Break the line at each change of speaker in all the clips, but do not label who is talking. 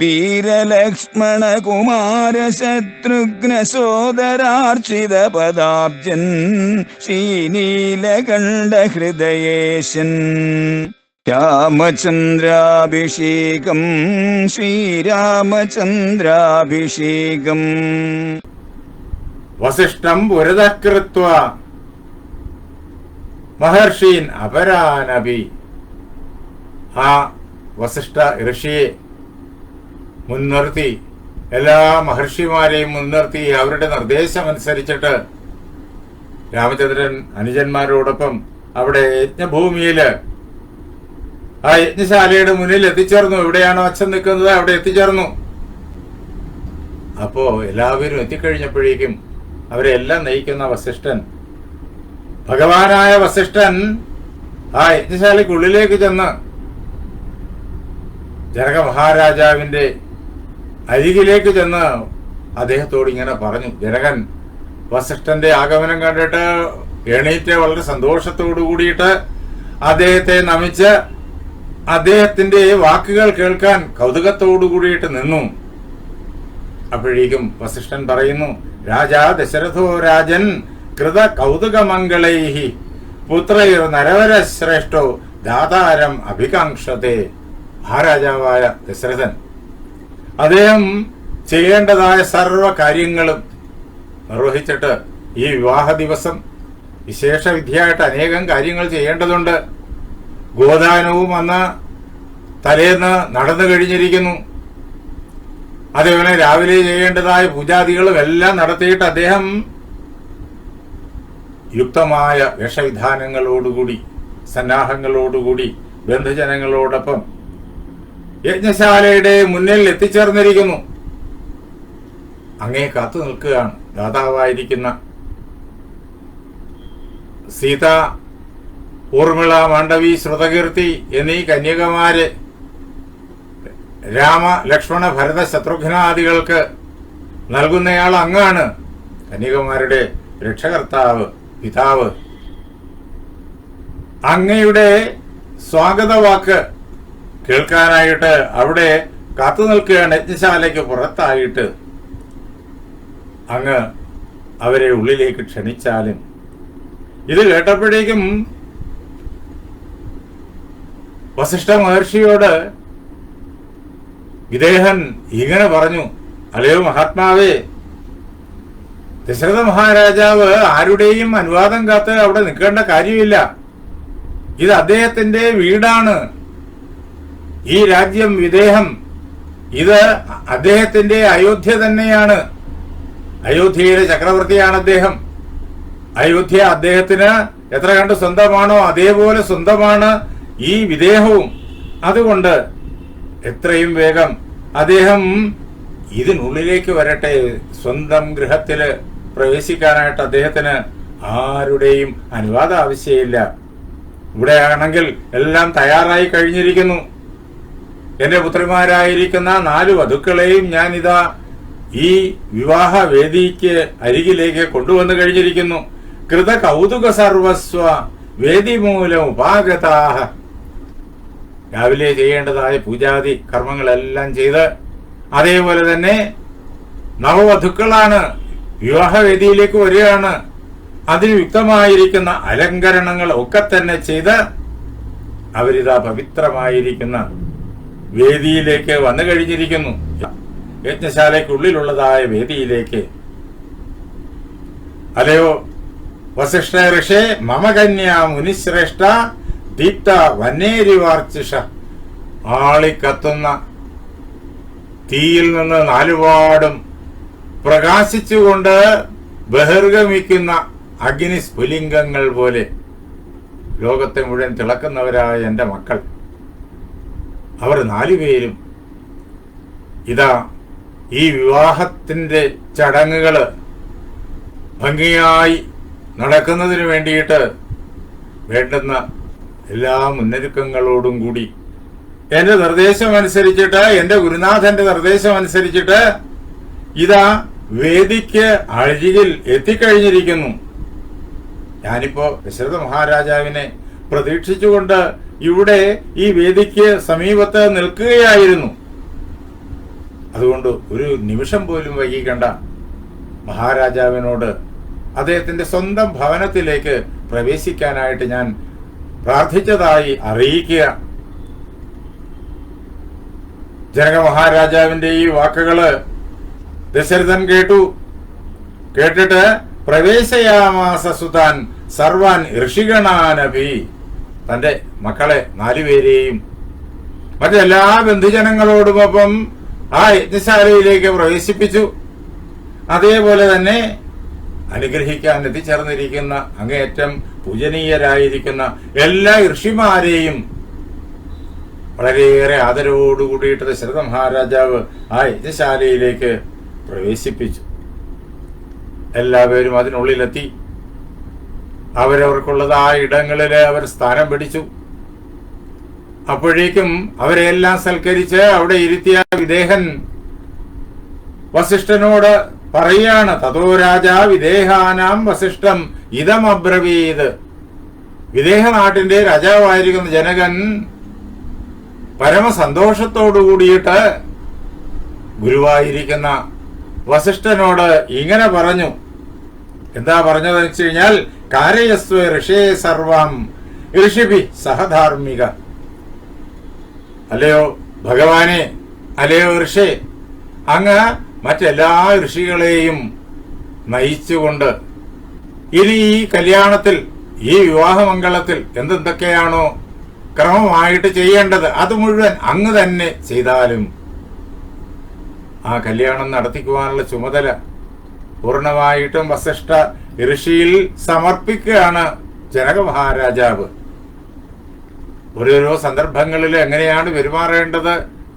വീരലക്ഷ്മണ കുമാര ശത്രുഘ്ന സോദരാർച്ചിത പദാബ്ജൻ ശ്രീനീലകണ്ഠ ഹൃദയേശൻ രാമചന്ദ്രാഭിഷേകം ശ്രീരാമചന്ദ്രാഭിഷേകം.
വസിഷ്ഠം പുരതകൃത്വ മഹർഷീൻ അപരാനപി. ആ വസിഷ്ഠ ഋഷിയെ മുൻനിർത്തി. എല്ലാ മഹർഷിമാരെയും മുൻനിർത്തി അവരുടെ നിർദ്ദേശമനുസരിച്ചിട്ട് രാമചന്ദ്രൻ അനുജന്മാരോടൊപ്പം അവിടെ യജ്ഞഭൂമിയിൽ ആ യജ്ഞശാലയുടെ മുന്നിൽ എത്തിച്ചേർന്നു. എവിടെയാണോ അച്ഛൻ നിൽക്കുന്നത് അവിടെ എത്തിച്ചേർന്നു. അപ്പോ എല്ലാവരും എത്തിക്കഴിഞ്ഞപ്പോഴേക്കും അവരെ എല്ലാം നയിക്കുന്ന വസിഷ്ഠൻ ഭഗവാനായ വസിഷ്ഠൻ ആ യജ്ഞശാലയ്ക്കുള്ളിലേക്ക് ചെന്ന് ജനക മഹാരാജാവിന്റെ അരികിലേക്ക് ചെന്ന് അദ്ദേഹത്തോട് ഇങ്ങനെ പറഞ്ഞു ജനകൻ വസിഷ്ഠന്റെ ആഗമനം കണ്ടിട്ട് എണീറ്റ് വളരെ സന്തോഷത്തോടു കൂടിയിട്ട് അദ്ദേഹത്തെ നമിച്ച് അദ്ദേഹത്തിന്റെ വാക്കുകൾ കേൾക്കാൻ കൗതുകത്തോടു കൂടിയിട്ട് നിന്നു. അപ്പോഴേക്കും വസിഷ്ഠൻ പറയുന്നു രാജാ ദശരഥോ രാജൻ കൃത കൗതുകമംഗളൈഹി നരവര ശ്രേഷ്ഠോ ദാതാരം അഭികാംക്ഷതേ. മഹാരാജാവായ ദശരഥൻ അദ്ദേഹം ചെയ്യേണ്ടതായ സർവ കാര്യങ്ങളും നിർവഹിച്ചിട്ട് ഈ വിവാഹ ദിവസം വിശേഷ വിധിയായിട്ട് അനേകം കാര്യങ്ങൾ ചെയ്യേണ്ടതുണ്ട്. ഗോദാനവും അന്ന് തലേന്ന് നടന്നു കഴിഞ്ഞിരിക്കുന്നു. അതേപോലെ രാവിലെ ചെയ്യേണ്ടതായ പൂജാദികളും എല്ലാം നടത്തിയിട്ട് അദ്ദേഹം യുക്തമായ വേഷവിധാനങ്ങളോടുകൂടി സന്നാഹങ്ങളോടുകൂടി ബന്ധുജനങ്ങളോടൊപ്പം യജ്ഞശാലയുടെ മുന്നിൽ എത്തിച്ചേർന്നിരിക്കുന്നു. അങ്ങേ കാത്തു നിൽക്കുകയാണ്. ദാതാവായിരിക്കുന്ന സീത ഊർമിള മാണ്ഡവി ശ്രുതകീർത്തി എന്നീ കന്യകമാര് രാമ ലക്ഷ്മണ ഭരത ശത്രുഘ്നാദികൾക്ക് നൽകുന്നയാൾ അങ്ങാണ്. കന്യകമാരുടെ രക്ഷകർത്താവ് പിതാവ്. അങ്ങയുടെ സ്വാഗതവാക്ക് കേൾക്കാനായിട്ട് അവിടെ കാത്തു നിൽക്കുകയാണ് യജ്ഞശാലയ്ക്ക് പുറത്തായിട്ട്. അങ്ങ് അവരെ ഉള്ളിലേക്ക് ക്ഷണിച്ചാലും. ഇത് കേട്ടപ്പോഴേക്കും വസിഷ്ഠ മഹർഷിയോട് വിദേഹൻ ഇങ്ങനെ പറഞ്ഞു അല്ലയോ മഹാത്മാവേ ദശരഥ മഹാരാജാവ് ആരുടെയും അനുവാദം കാത്ത് അവിടെ നിൽക്കേണ്ട കാര്യമില്ല. ഇത് അദ്ദേഹത്തിന്റെ വീടാണ്. ഈ രാജ്യം വിദേഹം. ഇത് അദ്ദേഹത്തിന്റെ അയോധ്യ തന്നെയാണ്. അയോധ്യയിലെ ചക്രവർത്തിയാണ് അദ്ദേഹം. അയോധ്യ അദ്ദേഹത്തിന് എത്ര കണ്ട് സ്വന്തമാണോ അതേപോലെ സ്വന്തമാണ് ഈ വിദേഹവും. അതുകൊണ്ട് എത്രയും വേഗം അദ്ദേഹം ഇതിനുള്ളിലേക്ക് വരട്ടെ. സ്വന്തം ഗൃഹത്തിൽ പ്രവേശിക്കാനായിട്ട് അദ്ദേഹത്തിന് ആരുടെയും അനുവാദം ആവശ്യമില്ല. ഇവിടെയാണെങ്കിൽ എല്ലാം തയ്യാറായി കഴിഞ്ഞിരിക്കുന്നു. എന്റെ പുത്രിമാരായിരിക്കുന്ന നാല് വധുക്കളെയും ഞാൻ ഇതാ ഈ വിവാഹ വേദിക്ക് അരികിലേക്ക് കൊണ്ടുവന്നു കഴിഞ്ഞിരിക്കുന്നു. കൃത കൗതുക സർവസ്വ വേദി മൂലം ഉപാഗതാഹ. രാവിലെ ചെയ്യേണ്ടതായ പൂജാതി കർമ്മങ്ങളെല്ലാം ചെയ്ത് അതേപോലെ തന്നെ നവവധുക്കളാണ് വിവാഹവേദിയിലേക്ക് വരികയാണ്. അതിന് യുക്തമായിരിക്കുന്ന അലങ്കരണങ്ങൾ ഒക്കെ തന്നെ ചെയ്ത് അവരിതാ പവിത്രമായിരിക്കുന്ന വേദിയിലേക്ക് വന്നു കഴിഞ്ഞിരിക്കുന്നു. യജ്ഞശാലയ്ക്കുള്ളിലുള്ളതായ വേദിയിലേക്ക്. അലയോ വസിഷ്ഠ ഋഷേ മമ കന്യ മുനിശ്രേഷ്ഠ ദീപ്ത വന്നേരിവാർച്ചിഷ. ആളിക്കത്തുന്ന തീയിൽ നിന്ന് നാലുപാടും പ്രകാശിച്ചുകൊണ്ട് ബഹിർഗമിക്കുന്ന അഗ്നി സ്ഫുലിംഗങ്ങൾ പോലെ. ലോകത്തെ മുഴുവൻ തിളക്കുന്നവരായ എന്റെ മക്കൾ. അവർ നാലുപേരും ഇതാ ഈ വിവാഹത്തിന്റെ ചടങ്ങുകൾ ഭംഗിയായി നടക്കുന്നതിന് വേണ്ടിയിട്ട് വേണ്ടുന്ന എല്ലാ മുന്നൊരുക്കങ്ങളോടും കൂടി എന്റെ നിർദ്ദേശം അനുസരിച്ചിട്ട് എന്റെ ഗുരുനാഥന്റെ നിർദ്ദേശം അനുസരിച്ചിട്ട് ഇതാ വേദിക്ക് അഴികിൽ എത്തിക്കഴിഞ്ഞിരിക്കുന്നു. ഞാനിപ്പോ ദശരഥ മഹാരാജാവിനെ പ്രതീക്ഷിച്ചുകൊണ്ട് ഇവിടെ ഈ വേദിക്ക് സമീപത്ത് നിൽക്കുകയായിരുന്നു. അതുകൊണ്ട് ഒരു നിമിഷം പോലും വൈകിക്കണ്ട. മഹാരാജാവിനോട് അദ്ദേഹത്തിന്റെ സ്വന്തം ഭവനത്തിലേക്ക് പ്രവേശിക്കാനായിട്ട് ഞാൻ പ്രാർത്ഥിച്ചതായി അറിയിക്കുക. ജനക മഹാരാജാവിന്റെ ഈ വാക്കുകൾ ദശരഥൻ കേട്ടു. കേട്ടിട്ട് പ്രവേശയാമാസ സുതാൻ സർവാൻ ഋഷിഗണാനഭി തന്റെ മക്കളെ നാലുപേരെയും മറ്റെല്ലാ ബന്ധുജനങ്ങളോടുമൊപ്പം ആ യജ്ഞശാലയിലേക്ക് പ്രവേശിപ്പിച്ചു. അതേപോലെ തന്നെ അനുഗ്രഹിക്കാൻ എത്തിച്ചേർന്നിരിക്കുന്ന അങ്ങേയറ്റം പൂജനീയരായിരിക്കുന്ന എല്ലാ ഋഷിമാരെയും വളരെയേറെ ആദരവോടുകൂടിയിട്ട് ദശരഥ മഹാരാജാവ് ആ യജ്ഞശാലയിലേക്ക് പ്രവേശിപ്പിച്ചു. എല്ലാവരും അതിനുള്ളിലെത്തി. അവരവർക്കുള്ളത് ആ ഇടങ്ങളിൽ അവർ സ്ഥാനം പിടിച്ചു. അപ്പോഴേക്കും അവരെല്ലാം സൽക്കരിച്ച് അവിടെ ഇരുത്തിയ വിദേഹൻ വസിഷ്ഠനോട് പറയാണ് തതോ രാജ വിദേഹാനാം വസിഷ്ഠം ഇതമബ്രവീത്. വിദേഹ നാട്ടിന്റെ രാജാവായിരിക്കുന്ന ജനകൻ പരമസന്തോഷത്തോടു കൂടിയിട്ട് ഗുരുവായിരിക്കുന്ന വസിഷ്ഠനോട് ഇങ്ങനെ പറഞ്ഞു. എന്താ പറഞ്ഞതെന്ന് വെച്ച് കഴിഞ്ഞാൽ കാരയസ്വ ഋഷേ സർവം. ഋഷിഭി സഹധാർമ്മിക. അല്ലയോ ഭഗവാനെ അല്ലയോ ഋഷേ അങ്ങ് മറ്റെല്ലാ ഋഷികളെയും നയിച്ചുകൊണ്ട് ഇനി ഈ കല്യാണത്തിൽ ഈ വിവാഹമംഗളത്തിൽ എന്തെന്തൊക്കെയാണോ ക്രമമായിട്ട് ചെയ്യേണ്ടത് അത് മുഴുവൻ അങ്ങ് തന്നെ ചെയ്താലും ആ കല്യാണം നടത്തിക്കുവാനുള്ള ചുമതല പൂർണമായിട്ടും വസിഷ്ഠ ഋഷിയിൽ സമർപ്പിക്കുകയാണ് ജനക മഹാരാജാവ്. ഓരോരോ സന്ദർഭങ്ങളിൽ എങ്ങനെയാണ് പെരുമാറേണ്ടത്?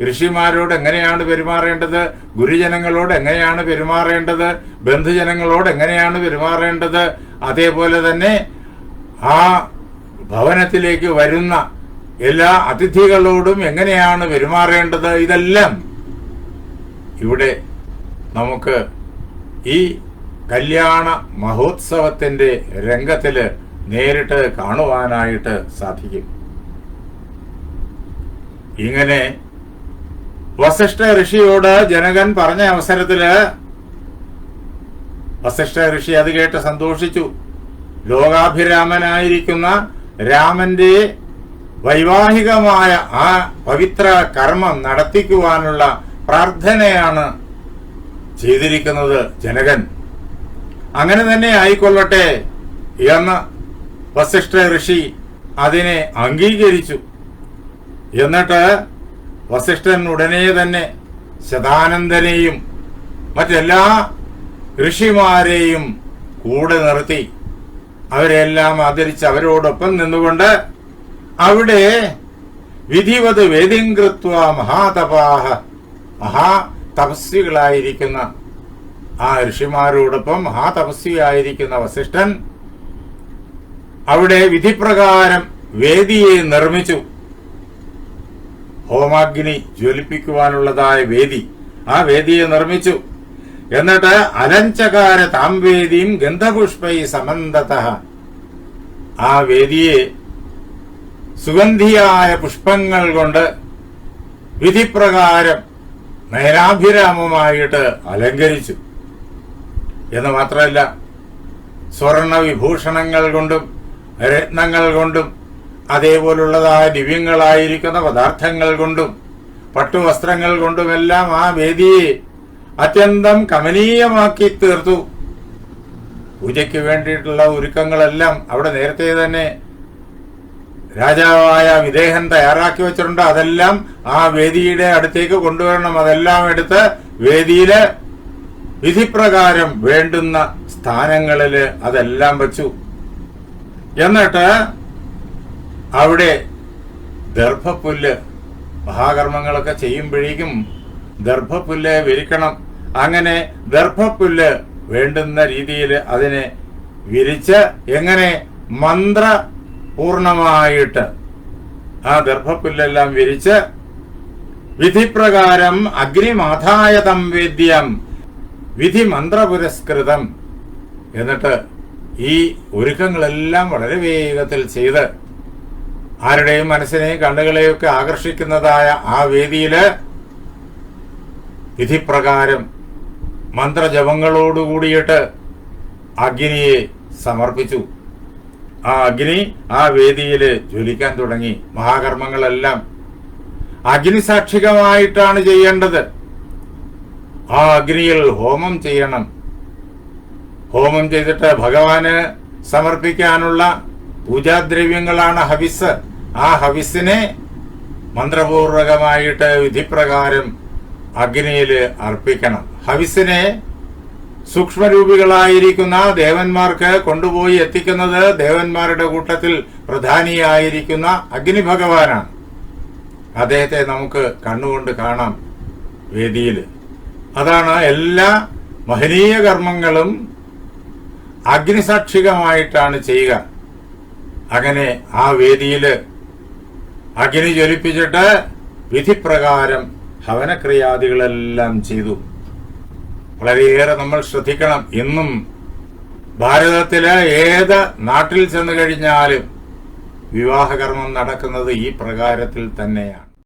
ഋഷിമാരോട് എങ്ങനെയാണ് പെരുമാറേണ്ടത്? ഗുരുജനങ്ങളോട് എങ്ങനെയാണ് പെരുമാറേണ്ടത്? ബന്ധുജനങ്ങളോട് എങ്ങനെയാണ് പെരുമാറേണ്ടത്? അതേപോലെ തന്നെ ആ ഭവനത്തിലേക്ക് വരുന്ന എല്ലാ അതിഥികളോടും എങ്ങനെയാണ് പെരുമാറേണ്ടത്? ഇതെല്ലാം ഇവിടെ നമുക്ക് ഈ കല്യാണ മഹോത്സവത്തിന്റെ രംഗത്തിൽ നേരിട്ട് കാണുവാനായിട്ട് സാധിക്കും. ഇങ്ങനെ വസിഷ്ഠ ഋഷിയോട് ജനകൻ പറഞ്ഞ അവസരത്തിൽ വസിഷ്ഠ ഋഷി അത് കേട്ട് സന്തോഷിച്ചു. ലോകാഭിരാമനായിരിക്കുന്ന രാമന്റെ വൈവാഹികമായ ആ പവിത്ര കർമ്മം നടത്തിക്കുവാനുള്ള പ്രാർത്ഥനയാണ് ചെയ്തിരിക്കുന്നത് ജനകൻ. അങ്ങനെ തന്നെ ആയിക്കൊള്ളട്ടെ എന്ന് വസിഷ്ഠ ഋഷി അതിനെ അംഗീകരിച്ചു. എന്നിട്ട് വസിഷ്ഠൻ ഉടനെ തന്നെ ശതാനന്ദനെയും മറ്റെല്ലാ ഋഷിമാരെയും കൂടെ നിർത്തി. അവരെല്ലാം ആദരിച്ച് അവരോടൊപ്പം നിന്നുകൊണ്ട് അവിടെ വിധിവത് വേദിങ്കൃത്വ മഹാതപാഹ മഹാ തപസ്വികളായിരിക്കുന്ന ആ ഋഷിമാരോടൊപ്പം മഹാതപസ്വിയായിരിക്കുന്ന വസിഷ്ഠൻ അവിടെ വിധിപ്രകാരം വേദിയെ നിർമ്മിച്ചു. ഹോമാഗ്നി ജ്വലിപ്പിക്കുവാനുള്ളതായ വേദി ആ വേദിയെ നിർമ്മിച്ചു. എന്നിട്ട് അലഞ്ചകാര താംവേദിയും ഗന്ധപുഷ്പൈ സമന്തത. ആ വേദിയെ സുഗന്ധിയായ പുഷ്പങ്ങൾ കൊണ്ട് വിധിപ്രകാരം നയനാഭിരാമമായിട്ട് അലങ്കരിച്ചു. എന്ന് മാത്രമല്ല സ്വർണ വിഭൂഷണങ്ങൾ കൊണ്ടും രത്നങ്ങൾ കൊണ്ടും അതേപോലുള്ളതായ ദിവ്യങ്ങളായിരിക്കുന്ന പദാർത്ഥങ്ങൾ കൊണ്ടും പട്ടുവസ്ത്രങ്ങൾ കൊണ്ടുമെല്ലാം ആ വേദിയെ അത്യന്തം കമനീയമാക്കി തീർത്തു. പൂജയ്ക്ക് വേണ്ടിയിട്ടുള്ള ഒരുക്കങ്ങളെല്ലാം അവിടെ നേരത്തെ തന്നെ രാജാവായ വിദേഹൻ തയ്യാറാക്കി വെച്ചിട്ടുണ്ട്. അതെല്ലാം ആ വേദിയുടെ അടുത്തേക്ക് കൊണ്ടുവരണം. അതെല്ലാം എടുത്ത് വേദിയിൽ വിധിപ്രകാരം വേണ്ടുന്ന സ്ഥാനങ്ങളിൽ അതെല്ലാം വച്ചു. എന്നിട്ട് അവിടെ ദർഭപ്പുല്ല് മഹാകർമ്മങ്ങളൊക്കെ ചെയ്യുമ്പോഴേക്കും ദർഭപ്പുല്ല് വിരിക്കണം. അങ്ങനെ ദർഭപ്പുല്ല് വേണ്ടുന്ന രീതിയിൽ അതിനെ വിരിച്ച് എങ്ങനെ മന്ത്ര പൂർണമായിട്ട് ആ ദർഭപ്പുല്ലെല്ലാം വിരിച്ച് വിധിപ്രകാരം അഗ്നിമാധായതം വേദ്യം വിധി മന്ത്രപുരസ്കൃതം എന്നിട്ട് ഈ ഒരുക്കങ്ങളെല്ലാം വളരെ വേഗത്തിൽ ചെയ്ത് ആരുടെയും മനസ്സിനെയും കണ്ണുകളെയും ഒക്കെ ആകർഷിക്കുന്നതായ ആ വേദിയിൽ വിധിപ്രകാരം മന്ത്രജപങ്ങളോടുകൂടിയിട്ട് അഗ്നിയെ സമർപ്പിച്ചു. ആ അഗ്നി ആ വേദിയിൽ ജ്വലിക്കാൻ തുടങ്ങി. മഹാകർമ്മങ്ങളെല്ലാം അഗ്നിസാക്ഷികമായിട്ടാണ് ചെയ്യേണ്ടത്. ആ അഗ്നിയിൽ ഹോമം ചെയ്യണം. ഹോമം ചെയ്തിട്ട് ഭഗവാന് സമർപ്പിക്കാനുള്ള പൂജാദ്രവ്യങ്ങളാണ് ഹവിസ്. ആ ഹവിസിനെ മന്ത്രപൂർവകമായിട്ട് വിധിപ്രകാരം അഗ്നിയിൽ അർപ്പിക്കണം. ഹവിസിനെ സൂക്ഷ്മരൂപികളായിരിക്കുന്ന ദേവന്മാർക്ക് കൊണ്ടുപോയി എത്തിക്കുന്നത് ദേവന്മാരുടെ കൂട്ടത്തിൽ പ്രധാനിയായിരിക്കുന്ന അഗ്നി ഭഗവാനാണ് അദ്ദേഹത്തെ നമുക്ക് കണ്ണുകൊണ്ട് കാണാം വേദിയിൽ. അതാണ് എല്ലാ മഹനീയ കർമ്മങ്ങളും അഗ്നിസാക്ഷികമായിട്ടാണ് ചെയ്യുക. അങ്ങനെ ആ വേദിയിൽ അഗ്നി ജ്വലിപ്പിച്ചിട്ട് വിധിപ്രകാരം ഹവനക്രിയാദികളെല്ലാം ചെയ്തു. വളരെയേറെ നമ്മൾ ശ്രദ്ധിക്കണം. ഇന്നും ഭാരതത്തിലെ ഏത് നാട്ടിൽ ചെന്ന് കഴിഞ്ഞാലും വിവാഹകർമ്മം നടക്കുന്നത് ഈ പ്രകാരത്തിൽ തന്നെയാണ്.